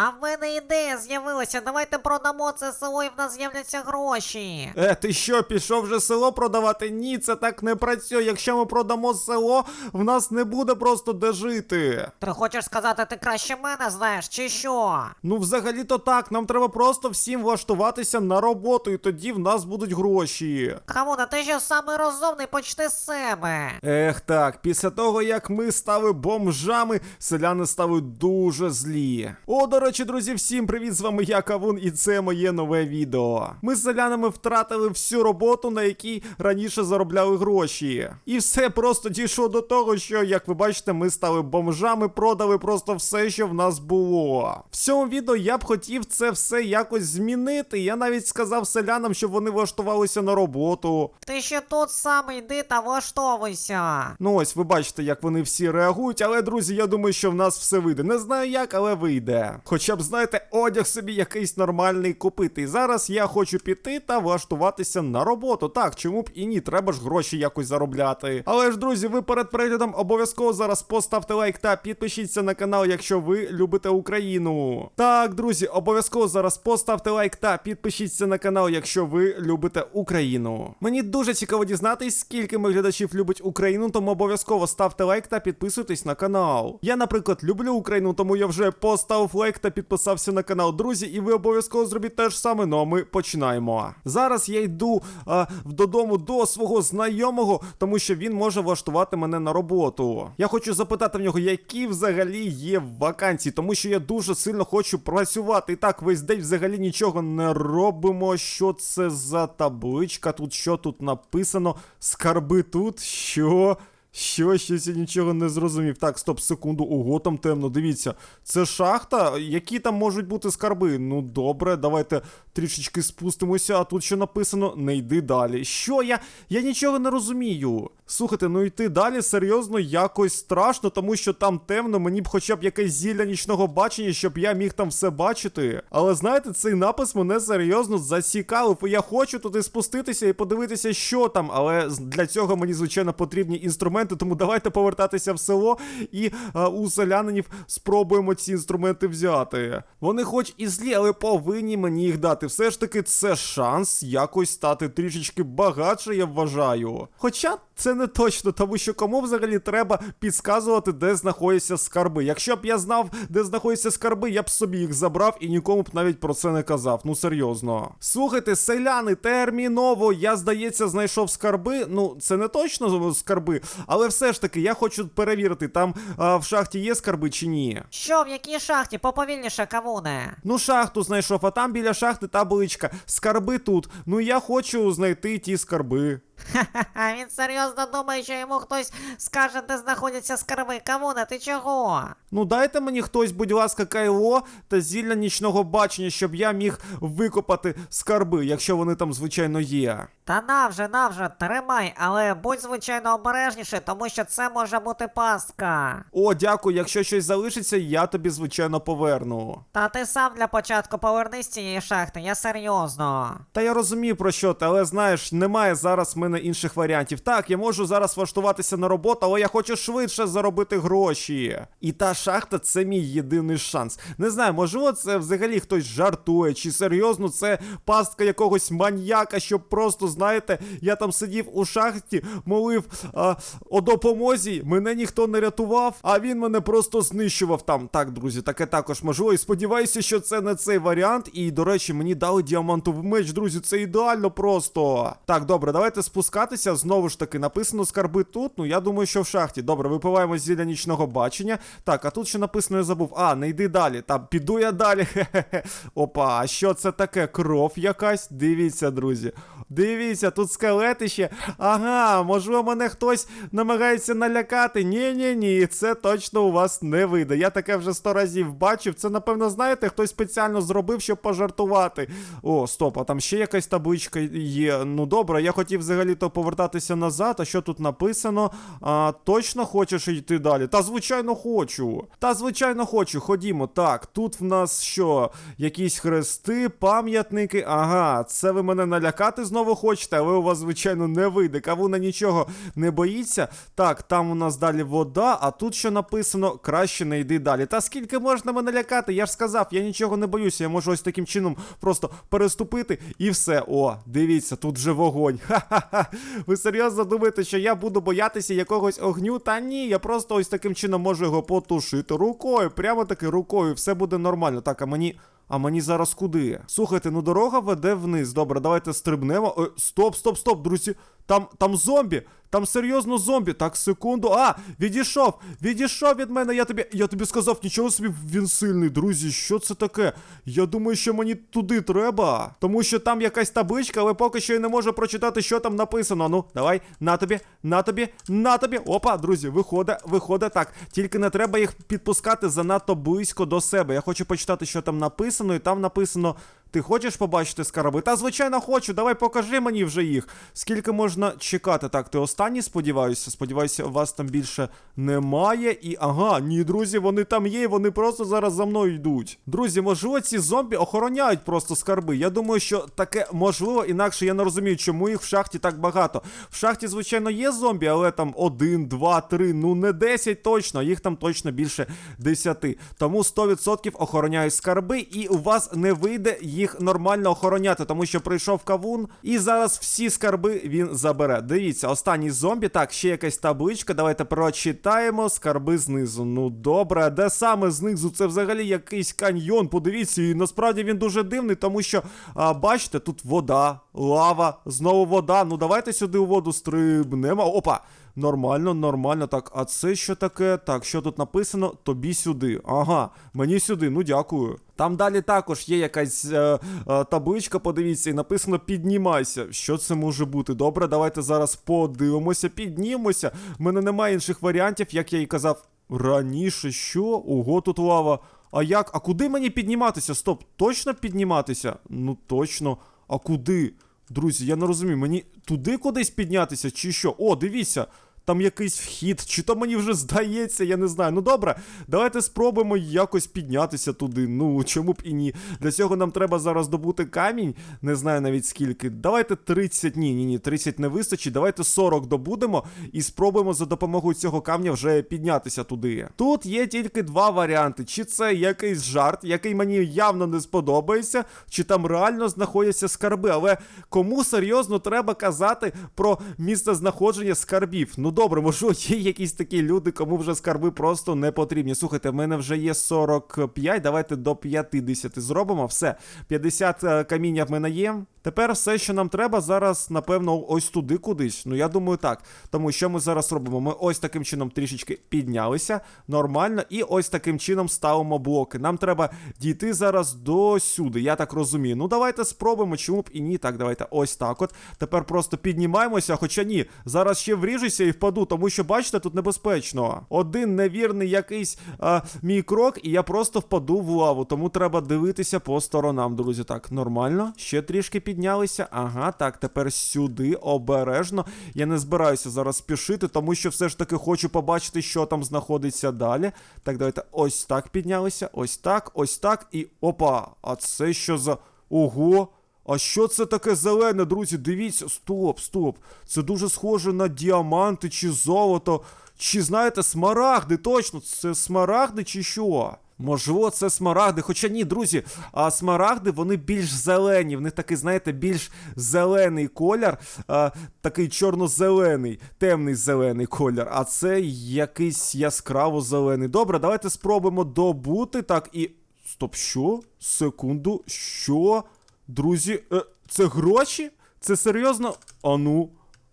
А в мене ідея з'явилася. Давайте продамо це село і в нас з'являться гроші. Е, ти що, пішов вже село продавати? Ні, це так не працює. Якщо ми продамо село, в нас не буде просто де жити. Ти хочеш сказати, ти краще мене знаєш, чи що? Ну, взагалі-то так, нам треба просто всім влаштуватися на роботу, і тоді в нас будуть гроші. Хамуна, ти що самий розумний, почни з себе. Ех так, після того як ми стали бомжами, селяни стали дуже злі. О, до речі, друзі, всім привіт! З вами я Кавун, і це моє нове відео. Ми з селянами втратили всю роботу, на якій раніше заробляли гроші. І все просто дійшло до того, що, як ви бачите, ми стали бомжами, продали просто все, що в нас було. В цьому відео я б хотів це все якось змінити. Я навіть сказав селянам, щоб вони влаштувалися на роботу. Ти ще тут сам йди та влаштовуйся. Ну ось ви бачите, як вони всі реагують, але друзі, я думаю, що в нас все вийде. Не знаю як, але вийде. Хоча б знаєте, одяг собі якийсь нормальний купити. І зараз я хочу піти та влаштуватися на роботу. Так, чому б і ні, треба ж гроші якось заробляти. Але ж, друзі, ви перед переглядом обов'язково зараз поставте лайк та підпишіться на канал, якщо ви любите Україну. Так, друзі, обов'язково зараз поставте лайк та підпишіться на канал, якщо ви любите Україну. Мені дуже цікаво дізнатись, скільки моїх глядачів любить Україну, тому обов'язково ставте лайк та підписуйтесь на канал. Я, наприклад, люблю Україну, тому я вже поставив лайк та підписався на канал, друзі, і ви обов'язково зробіть те ж саме. Ну а ми починаємо. Зараз я йду а, додому до свого знайомого, тому що він може влаштувати мене на роботу. Я хочу запитати в нього, які взагалі є вакансії, тому що я дуже сильно хочу працювати. І так, весь день взагалі нічого не робимо. Що це за табличка? Тут що тут написано? Скарби тут? Що? Що, щось я нічого не зрозумів. Так, стоп, секунду, ого, там темно. Дивіться, це шахта. Які там можуть бути скарби? Ну добре, давайте трішечки спустимося, а тут що написано? Не йди далі. Що я? Я нічого не розумію. Слухайте, ну йти далі серйозно якось страшно, тому що там темно, мені б хоча б якесь зілля нічного бачення, щоб я міг там все бачити. Але знаєте, цей напис мене серйозно зацікавив. Я хочу туди спуститися і подивитися, що там. Але для цього мені, звичайно, потрібні інструменти, тому давайте повертатися в село і а, у селянинів спробуємо ці інструменти взяти. Вони хоч і злі, але повинні мені їх дати. Все ж таки, це шанс якось стати трішечки багатше, я вважаю. Хоча це не точно, тому що кому взагалі треба підказувати, де знаходяться скарби. Якщо б я знав, де знаходяться скарби, я б собі їх забрав і нікому б навіть про це не казав. Ну серйозно. Слухайте, селяни, терміново, я здається, знайшов скарби. Ну, це не точно скарби, але все ж таки я хочу перевірити, там а, в шахті є скарби чи ні. Що, в якій шахті? Поповільніше, кавуне. Ну, шахту знайшов, а там біля шахти табличка. Скарби тут. Ну я хочу знайти ті скарби. Ха-ха, він серйозно думає, що йому хтось скаже, де знаходяться скарби. Кавуна, ти чого? Ну дайте мені хтось, будь ласка, кайло та зілля нічного бачення, щоб я міг викопати скарби, якщо вони там, звичайно, є. Та навже, навже, тримай, але будь звичайно обережніше, тому що це може бути пастка. О, дякую, якщо щось залишиться, я тобі, звичайно, поверну. Та ти сам для початку повернись з цієї шахти, я серйозно. Та я розумію про що ти, але знаєш, немає зараз в мене інших варіантів. Так, я можу зараз влаштуватися на роботу, але я хочу швидше заробити гроші. І та шахта це мій єдиний шанс. Не знаю, можливо, це взагалі хтось жартує, чи серйозно це пастка якогось маньяка, щоб просто, знаєте, я там сидів у шахті, молив а, о допомозі, мене ніхто не рятував, а він мене просто знищував там. Так, друзі, таке також можливо. І сподіваюся, що це не цей варіант. І, до речі, мені дали діамантовий меч, друзі, це ідеально просто. Так, добре, давайте спускатися. Знову ж таки, написано скарби тут. Ну, я думаю, що в шахті. Добре, випиваємо зілля нічного бачення. Так, а тут що написано, я забув. А, не йди далі. Там піду я далі. Хе-хе-хе. Опа, а що це таке? Кров якась? Дивіться, друзі. Дивіться, тут скелети ще. Ага, можливо, мене хтось намагається налякати. Ні, ні, це точно у вас не вийде. Я таке вже сто разів бачив. Це, напевно, знаєте, хтось спеціально зробив, щоб пожартувати. О, стоп, а там ще якась табличка є. Ну добре, я хотів взагалі-то повертатися назад. А що тут написано? А, точно хочеш йти далі? Та звичайно хочу. Та звичайно хочу. Ходімо. Так, тут в нас що? Якісь хрести, пам'ятники. Ага, це ви мене налякати знову знову хочете, але у вас, звичайно, не вийде. Кавуна нічого не боїться. Так, там у нас далі вода, а тут що написано, краще не йди далі. Та скільки можна мене лякати? Я ж сказав, я нічого не боюся. Я можу ось таким чином просто переступити і все. О, дивіться, тут вже вогонь. Ха-ха-ха. Ви серйозно думаєте, що я буду боятися якогось огню? Та ні, я просто ось таким чином можу його потушити рукою. Прямо таки рукою, все буде нормально. Так, а мені. А мені зараз куди? Слухайте, ну дорога веде вниз. Добре, давайте стрибнемо. Е, стоп, стоп, стоп, друзі. Там, там зомбі. Там серйозно зомбі. Так, секунду. А, відійшов. Відійшов від мене. Я тобі. Я тобі сказав, нічого собі він сильний, друзі. Що це таке? Я думаю, що мені туди треба. Тому що там якась табличка, але поки що я не можу прочитати, що там написано. Ну, давай, на тобі, на тобі, на тобі. Опа, друзі, виходить, виходить так. Тільки не треба їх підпускати занадто близько до себе. Я хочу почитати, що там написано, і там написано. Ти хочеш побачити скарби? Та звичайно хочу. Давай покажи мені вже їх. Скільки можна чекати? Так, ти останній, сподіваюся. Сподіваюся, у вас там більше немає. І ага, ні, друзі, вони там є, вони просто зараз за мною йдуть. Друзі, можливо, ці зомбі охороняють просто скарби. Я думаю, що таке можливо, інакше я не розумію, чому їх в шахті так багато. В шахті, звичайно, є зомбі, але там один, два, три, ну не 10 точно, їх там точно більше 10. Тому 100% охороняють скарби, і у вас не вийде їх нормально охороняти, тому що прийшов кавун, і зараз всі скарби він забере. Дивіться, останній зомбі. Так, ще якась табличка. Давайте прочитаємо скарби знизу. Ну добре, де саме знизу? Це взагалі якийсь каньйон. Подивіться, і насправді він дуже дивний, тому що, а, бачите, тут вода, лава, знову вода. Ну давайте сюди у воду стрибнемо. Опа! Нормально, нормально. Так, а це що таке? Так, що тут написано? Тобі сюди. Ага, мені сюди, ну дякую. Там далі також є якась е, е, табличка, подивіться, і написано піднімайся. Що це може бути? Добре, давайте зараз подивимося, піднімемося. В мене немає інших варіантів, як я і казав раніше. Що? Ого, тут лава. А як? А куди мені підніматися? Стоп, точно підніматися? Ну точно. А куди? Друзі, я не розумію, мені туди кудись піднятися, чи що? О, дивіться, там якийсь вхід, чи то мені вже здається, я не знаю. Ну добре, давайте спробуємо якось піднятися туди. Ну, чому б і ні. Для цього нам треба зараз добути камінь, не знаю навіть скільки. Давайте 30, ні, ні, ні, 30 не вистачить. Давайте 40 добудемо і спробуємо за допомогою цього камня вже піднятися туди. Тут є тільки два варіанти: чи це якийсь жарт, який мені явно не сподобається, чи там реально знаходяться скарби. Але кому серйозно треба казати про місце знаходження скарбів? Ну добре, можливо, є якісь такі люди, кому вже скарби просто не потрібні. Слухайте, в мене вже є 45, давайте до 50 зробимо. Все, 50 е, каміння в мене є. Тепер все, що нам треба, зараз, напевно, ось туди кудись. Ну, я думаю, так. Тому що ми зараз робимо? Ми ось таким чином трішечки піднялися нормально, і ось таким чином ставимо блоки. Нам треба дійти зараз до сюди, я так розумію. Ну, давайте спробуємо, чому б і ні. Так, давайте ось так от. Тепер просто піднімаємося, хоча ні, зараз ще вріжуся і впаду, тому що, бачите, тут небезпечно. Один невірний якийсь а, мій крок, і я просто впаду в лаву. Тому треба дивитися по сторонам, друзі. Так, нормально. Ще трішки піднялися. Ага, так, тепер сюди, обережно. Я не збираюся зараз спішити, тому що все ж таки хочу побачити, що там знаходиться далі. Так, давайте ось так піднялися, ось так, ось так, і опа. А це що за. Ого! А що це таке зелене, друзі? Дивіться, стоп, стоп. Це дуже схоже на діаманти чи золото. Чи знаєте, смарагди, точно, це смарагди чи що? Можливо, це смарагди. Хоча ні, друзі, а смарагди вони більш зелені. В них такий, знаєте, більш зелений колір, а, такий чорно-зелений, темний зелений колір. А це якийсь яскраво зелений. Добре, давайте спробуємо добути. Так, і. Стоп, що? Секунду, що? Друзі, е, це гроші? Це серйозно? А ну.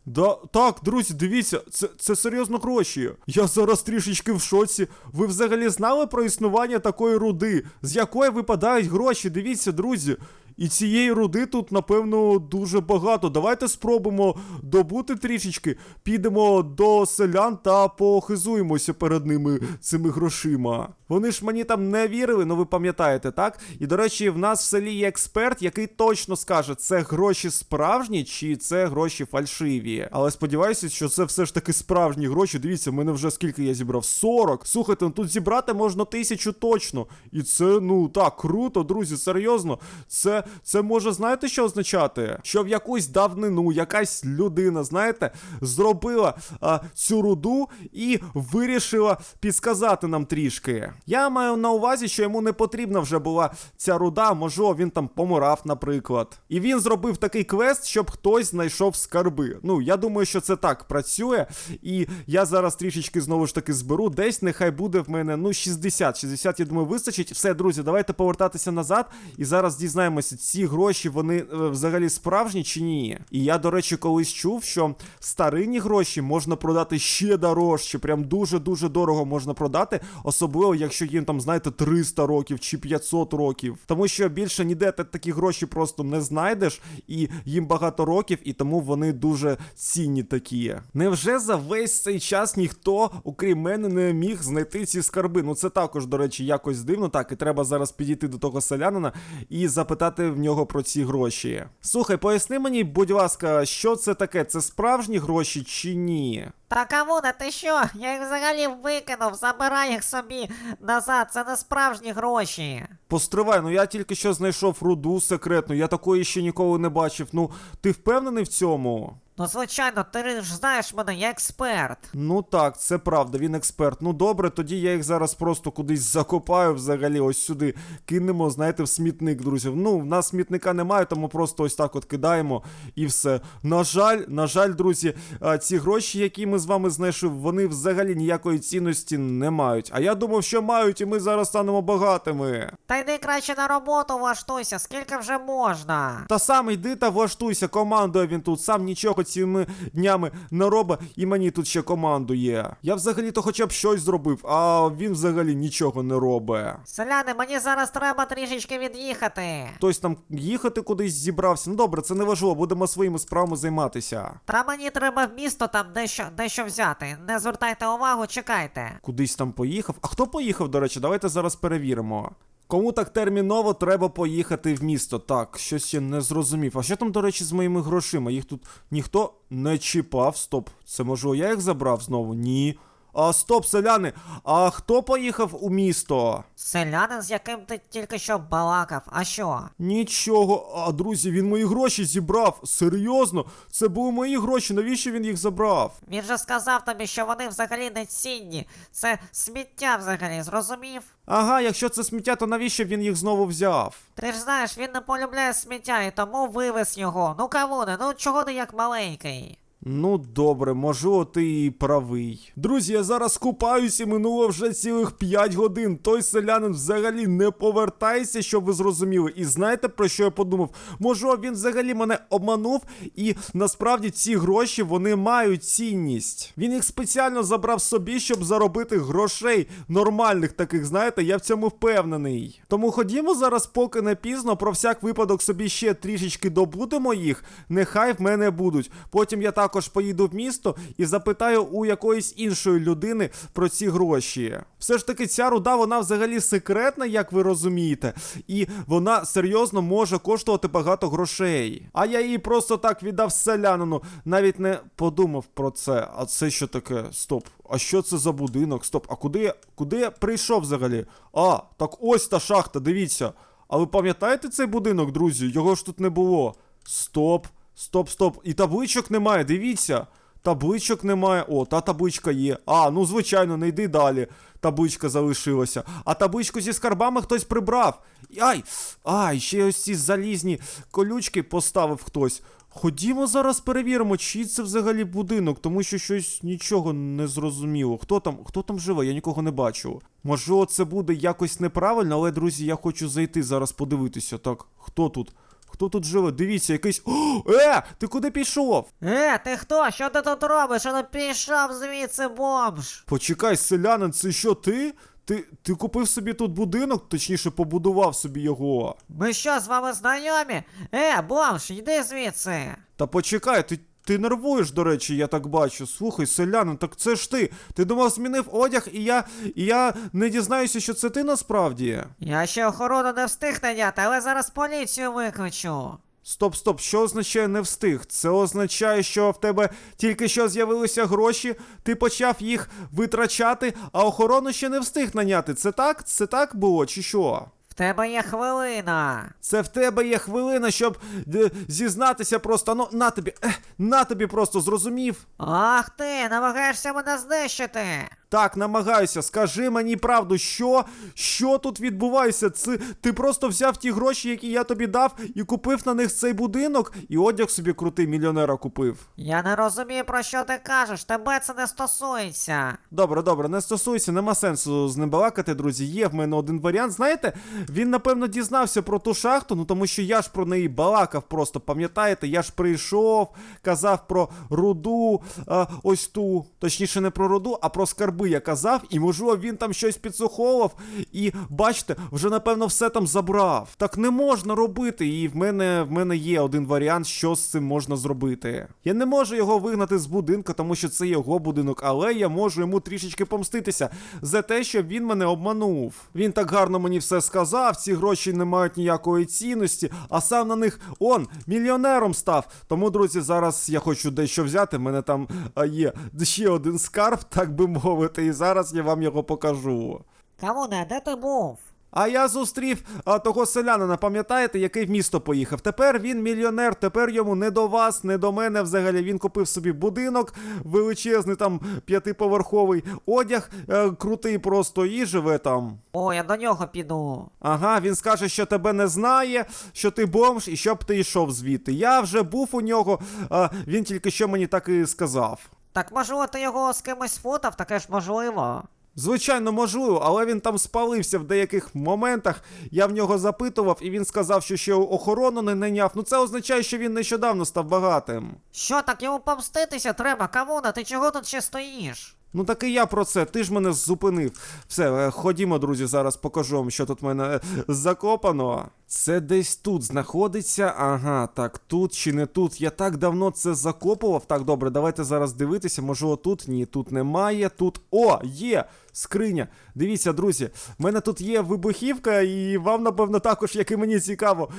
Да, так, друзі, дивіться, це, це серйозно гроші. Я зараз трішечки в шоці. Ви взагалі знали про існування такої руди, з якої випадають гроші? Дивіться, друзі. І цієї руди тут, напевно, дуже багато. Давайте спробуємо добути трішечки. Підемо до селян та похизуємося перед ними цими грошима. Вони ж мені там не вірили, ну ви пам'ятаєте, так? І до речі, в нас в селі є експерт, який точно скаже, це гроші справжні чи це гроші фальшиві. Але сподіваюся, що це все ж таки справжні гроші. Дивіться, в мене вже скільки я зібрав? 40. Слухайте, ну тут зібрати можна тисячу точно. І це, ну так, круто, друзі, серйозно. Це це може, знаєте, що означати? Що в якусь давнину якась людина, знаєте, зробила а, цю руду і вирішила підсказати нам трішки. Я маю на увазі, що йому не потрібна вже була ця руда, можливо, він там помирав, наприклад. І він зробив такий квест, щоб хтось знайшов скарби. Ну, я думаю, що це так працює. І я зараз трішечки знову ж таки зберу. Десь нехай буде в мене ну 60. 60, я думаю, вистачить. Все, друзі, давайте повертатися назад. І зараз дізнаємося, ці гроші вони е, взагалі справжні чи ні. І я, до речі, колись чув, що старинні гроші можна продати ще дорожче. Прям дуже-дуже дорого можна продати, особливо, якщо їм там, знаєте, 300 років чи 500 років. Тому що більше ніде ти такі гроші просто не знайдеш, і їм багато років, і тому вони дуже цінні такі. Невже за весь цей час ніхто, окрім мене, не міг знайти ці скарби? Ну це також, до речі, якось дивно. Так, і треба зараз підійти до того селянина і запитати в нього про ці гроші. Слухай, поясни мені, будь ласка, що це таке? Це справжні гроші чи ні? Та Кавуне, ти що? Я їх взагалі викинув, забирай їх собі назад, це не справжні гроші. Постривай, ну я тільки що знайшов руду секретну, я такої ще ніколи не бачив. Ну, ти впевнений в цьому? Ну, звичайно, ти ж знаєш мене, я експерт. Ну так, це правда, він експерт. Ну добре, тоді я їх зараз просто кудись закопаю взагалі, ось сюди кинемо, знаєте, в смітник, друзі. Ну, в нас смітника немає, тому просто ось так от кидаємо і все. На жаль, на жаль, друзі, ці гроші, які ми з вами знайшли, вони взагалі ніякої цінності не мають. А я думав, що мають, і ми зараз станемо багатими. Та йди краще на роботу влаштуйся, скільки вже можна. Та сам йди та влаштуйся, командує він тут, сам нічого цими днями не робить, і мені тут ще командує. Я взагалі-то хоча б щось зробив, а він взагалі нічого не робить. Селяни, мені зараз треба трішечки від'їхати. Хтось там їхати кудись зібрався. Ну добре, це не важливо, будемо своїми справами займатися. Та мені треба в місто там дещо, дещо взяти. Не звертайте увагу, чекайте. Кудись там поїхав. А хто поїхав, до речі, давайте зараз перевіримо. Кому так терміново треба поїхати в місто? Так, щось я не зрозумів. А що там, до речі, з моїми грошима? Їх тут ніхто не чіпав. Стоп. Це можливо я їх забрав знову? Ні. А стоп, селяни. А хто поїхав у місто? Селянин, з яким ти тільки що балакав, а що? Нічого. А друзі, він мої гроші зібрав. Серйозно? Це були мої гроші. Навіщо він їх забрав? Він же сказав тобі, що вони взагалі не цінні. Це сміття взагалі, зрозумів? Ага, якщо це сміття, то навіщо він їх знову взяв? Ти ж знаєш, він не полюбляє сміття і тому вивез його. Ну кавуне, ну чого ти як маленький? Ну, добре, можливо, ти і правий. Друзі, я зараз купаюсь і минуло вже цілих 5 годин. Той селянин взагалі не повертається, щоб ви зрозуміли. І знаєте про що я подумав? Можливо, він взагалі мене обманув, і насправді ці гроші вони мають цінність. Він їх спеціально забрав собі, щоб заробити грошей нормальних таких, знаєте, я в цьому впевнений. Тому ходімо зараз, поки не пізно, про всяк випадок собі ще трішечки добудемо їх. Нехай в мене будуть. Потім я також поїду в місто і запитаю у якоїсь іншої людини про ці гроші. Все ж таки, ця руда, вона взагалі секретна, як ви розумієте, і вона серйозно може коштувати багато грошей. А я її просто так віддав селянину, навіть не подумав про це. А це що таке? Стоп. А що це за будинок? Стоп, а куди я куди я прийшов взагалі? А, так ось та шахта, дивіться. А ви пам'ятаєте цей будинок, друзі? Його ж тут не було. Стоп, стоп, стоп. І табличок немає, дивіться. Табличок немає. О, та табличка є. А, ну звичайно, не йди далі. Табличка залишилася. А табличку зі скарбами хтось прибрав. Ай! Ай, ще ось ці залізні колючки поставив хтось. Ходімо зараз перевіримо, чий це взагалі будинок, тому що щось нічого не зрозуміло. Хто там, хто там живе, я нікого не бачу. Можливо, це буде якось неправильно, але, друзі, я хочу зайти зараз подивитися. Так, хто тут? Хто тут живе? Дивіться, якийсь. О, е! Ти куди пішов? Е, ти хто? Що ти тут робиш? А ну пішов звідси бомж. Почекай, селянин, це що ти? Ти, ти купив собі тут будинок, точніше, побудував собі його. Ми що, з вами знайомі? Е, бомж, йди звідси. Та почекай, ти, ти нервуєш, до речі, я так бачу. Слухай, селянин, так це ж ти. Ти думав, змінив одяг, і я. і я не дізнаюся, що це ти насправді. Я ще охорону не встиг наняти, але зараз поліцію викличу. Стоп, стоп, що означає не встиг? Це означає, що в тебе тільки що з'явилися гроші, ти почав їх витрачати, а охорону ще не встиг наняти. Це так? Це так було, чи що? Тебе є хвилина. Це в тебе є хвилина, щоб е, зізнатися просто. Ну, на тобі, на тобі просто зрозумів. Ах ти, намагаєшся мене знищити. Так, намагаюся, скажи мені правду, що? Що тут відбувається? Це ти просто взяв ті гроші, які я тобі дав, і купив на них цей будинок, і одяг собі крутий мільйонера купив. Я не розумію, про що ти кажеш, тебе це не стосується. Добре, добре, не стосуйся, нема сенсу з ним балакати, друзі. Є в мене один варіант. Знаєте, він напевно дізнався про ту шахту, ну тому що я ж про неї балакав просто, пам'ятаєте, я ж прийшов, казав про руду, а, ось ту, точніше, не про руду, а про скарби я казав, і можливо він там щось підсуховував, і бачите, вже напевно все там забрав. Так не можна робити, і в мене в мене є один варіант, що з цим можна зробити. Я не можу його вигнати з будинку, тому що це його будинок, але я можу йому трішечки помститися за те, що він мене обманув. Він так гарно мені все сказав, ці гроші не мають ніякої цінності, а сам на них он мільйонером став. Тому, друзі, зараз я хочу дещо взяти. Мене там а, є ще один скарб, так би мовити, і зараз я вам його покажу. Камуне, де ти був? А я зустрів а, того селянина, пам'ятаєте, який в місто поїхав. Тепер він мільйонер, тепер йому не до вас, не до мене. Взагалі він купив собі будинок величезний, там п'ятиповерховий одяг, е, крутий просто і живе там. О, я до нього піду. Ага, він скаже, що тебе не знає, що ти бомж і щоб ти йшов звідти. Я вже був у нього, а, він тільки що мені так і сказав. Так можливо ти його з кимось фотав, таке ж можливо. Звичайно, можливо, але він там спалився в деяких моментах. Я в нього запитував, і він сказав, що ще охорону не найняв. Ну це означає, що він нещодавно став багатим. Що так йому помститися треба, Кавуна, ти чого тут ще стоїш? Ну так і я про це, ти ж мене зупинив. Все, е, ходімо, друзі, зараз покажу вам, що тут в мене е, закопано. Це десь тут знаходиться. Ага, так, тут чи не тут. Я так давно це закопував. Так, добре, давайте зараз дивитися. Можливо, тут ні, тут немає. Тут. О, є! Скриня. Дивіться, друзі, в мене тут є вибухівка, і вам, напевно, також, як і мені цікаво,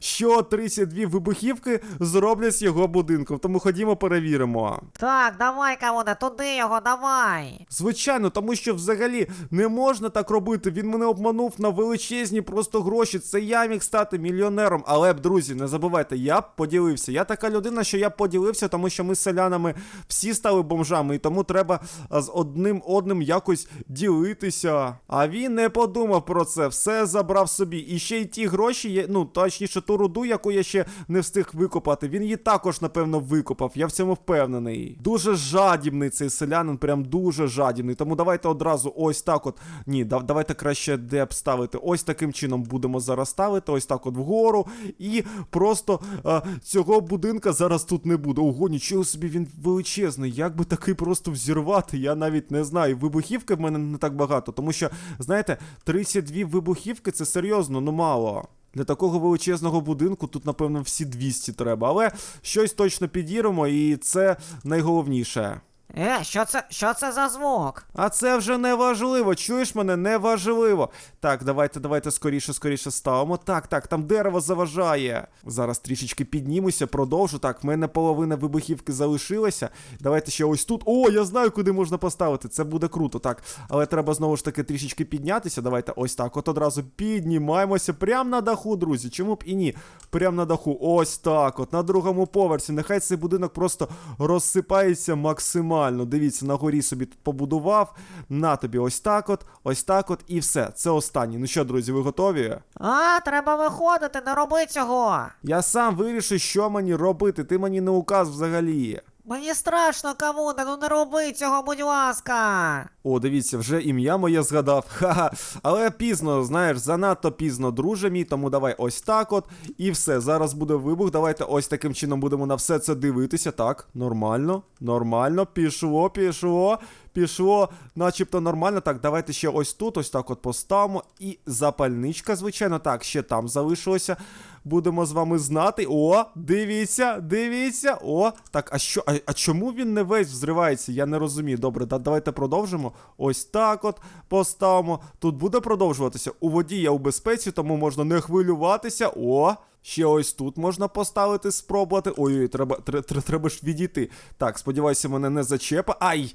що 32 вибухівки зроблять з його будинком. Тому ходімо перевіримо. Так, давай, Камуне, туди його, давай. Звичайно, тому що взагалі не можна так робити. Він мене обманув на величезні просто гроші. Це я міг стати мільйонером. Але б, друзі, не забувайте, я б поділився. Я така людина, що я б поділився, тому що ми з селянами всі стали бомжами, і тому треба з одним одним якось ділитися. А він не подумав про це, все забрав собі. І ще й ті гроші, ну точніше, ту руду, яку я ще не встиг викопати. Він її також, напевно, викопав. Я в цьому впевнений. Дуже жадібний цей селянин, прям дуже жадібний. Тому давайте одразу ось так от. Ні, да- давайте краще де ставити. Ось таким чином будемо зараз ставити, ось так от вгору. І просто а, цього будинка зараз тут не буде. Ого, нічого собі він величезний. Як би такий просто взірвати, я навіть не знаю. Вибухівки в мене не так багато, тому що, знаєте, 32 вибухівки це серйозно, ну мало. Для такого величезного будинку тут, напевно, всі 200 треба. Але щось точно підіримо, і це найголовніше. Е, що це, що це за звук? А це вже не важливо. Чуєш мене? Не важливо. Так, давайте, давайте скоріше, скоріше ставимо. Так, так, там дерево заважає. Зараз трішечки піднімуся, продовжу. Так, в мене половина вибухівки залишилася. Давайте ще ось тут. О, я знаю, куди можна поставити. Це буде круто, так. Але треба знову ж таки трішечки піднятися. Давайте ось так. От одразу піднімаємося прямо на даху, друзі. Чому б і ні? Прямо на даху. Ось так. От на другому поверсі. Нехай цей будинок просто розсипається максимально. Дивіться, на горі собі тут побудував. На тобі ось так от, ось так от, і все. Це останнє. Ну що, друзі, ви готові? А, треба виходити, не роби цього. Я сам вирішу, що мені робити. Ти мені не указ взагалі. Мені страшно, Камуне, ну не роби цього, будь ласка. О, дивіться, вже ім'я моє згадав. Ха-ха. Але пізно, знаєш, занадто пізно, друже мій, тому давай ось так от. І все. Зараз буде вибух. Давайте ось таким чином будемо на все це дивитися. Так, нормально, нормально. Пішло, пішло, пішло, начебто нормально. Так, давайте ще ось тут, ось так от поставимо. І запальничка, звичайно, так, ще там залишилося. Будемо з вами знати. О, дивіться, дивіться. О, так, а що? А, а чому він не весь взривається? Я не розумію. Добре, да, давайте продовжимо. Ось так от поставимо. Тут буде продовжуватися. У воді я у безпеці, тому можна не хвилюватися. О, ще ось тут можна поставити, спробувати. Ой-ой, треба, тре- тре- треба ж відійти. Так, сподіваюся, мене не зачепа. Ай!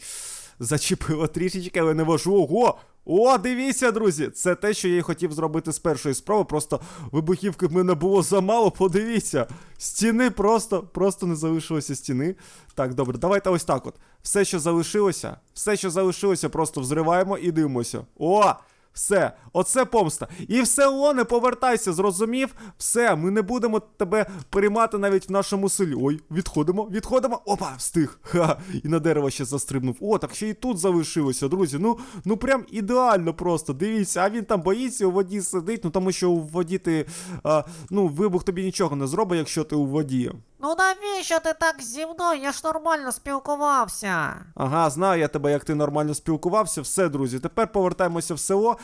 Зачепило трішечки, але не важу. Ого! О, дивіться, друзі! Це те, що я й хотів зробити з першої спроби. Просто вибухівки в мене було замало. Подивіться. Стіни просто, просто не залишилося стіни. Так, добре, давайте ось так от. Все, що залишилося, все, що залишилося, просто взриваємо і дивимося. О! Все, оце помста. І все, Лоне, повертайся, зрозумів? Все, ми не будемо тебе переймати навіть в нашому селі. Ой, відходимо, відходимо. Опа, встиг. Ха, і на дерево ще застрибнув. О, так ще і тут залишилося, друзі. Ну, ну прям ідеально просто. Дивіться, а він там боїться у воді сидить, ну тому що у воді ти. А, ну, вибух тобі нічого не зробить, якщо ти у воді. Ну навіщо ти так зі мною? Я ж нормально спілкувався. Ага, знаю я тебе, як ти нормально спілкувався. Все, друзі, тепер повертаємося в село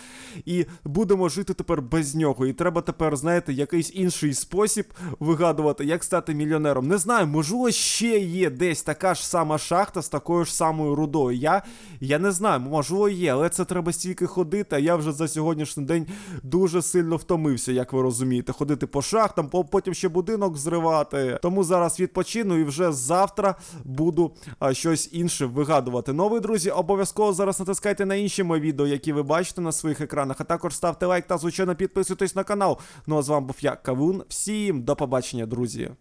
і будемо жити тепер без нього. І треба тепер, знаєте, якийсь інший спосіб вигадувати, як стати мільйонером. Не знаю, можливо, ще є десь така ж сама шахта з такою ж самою рудою. Я, я не знаю, можливо, є, але це треба стільки ходити. А я вже за сьогоднішній день дуже сильно втомився, як ви розумієте. Ходити по шахтам, потім ще будинок зривати. Тому зараз відпочину і вже завтра буду а, щось інше вигадувати. Нові друзі, обов'язково зараз натискайте на інші мої відео, які ви бачите на своїх екранах. А також ставте лайк та звичайно підписуйтесь на канал. Ну а з вами був я, Кавун. Всім до побачення, друзі.